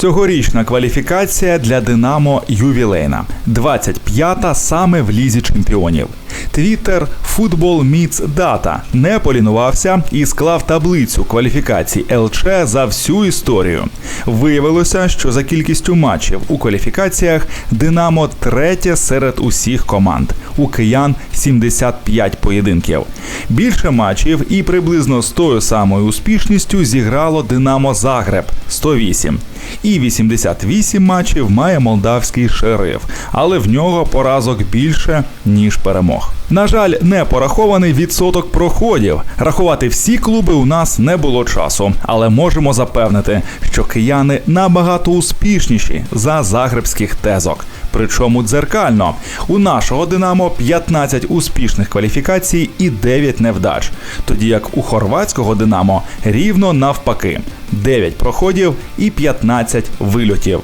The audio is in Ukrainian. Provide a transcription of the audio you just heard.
Цьогорічна кваліфікація для Динамо ювілейна, 25-та саме в лізі чемпіонів. Твіттер Футбол Міц Дата не полінувався і склав таблицю кваліфікацій ЛЧ за всю історію. Виявилося, що за кількістю матчів у кваліфікаціях Динамо третє серед усіх команд. У киян 75 поєдинків. Більше матчів і приблизно з тою самою успішністю зіграло Динамо Загреб 108. І 88 матчів має молдавський шериф, але в нього поразок більше ніж перемог. На жаль, не порахований відсоток проходів. Рахувати всі клуби у нас не було часу, але можемо запевнити, що кияни набагато успішніші за загребських тезок. Причому дзеркально у нашого Динамо 15 успішних кваліфікацій і 9 невдач, тоді як у хорватського Динамо рівно навпаки 9 проходів і 15 вильотів.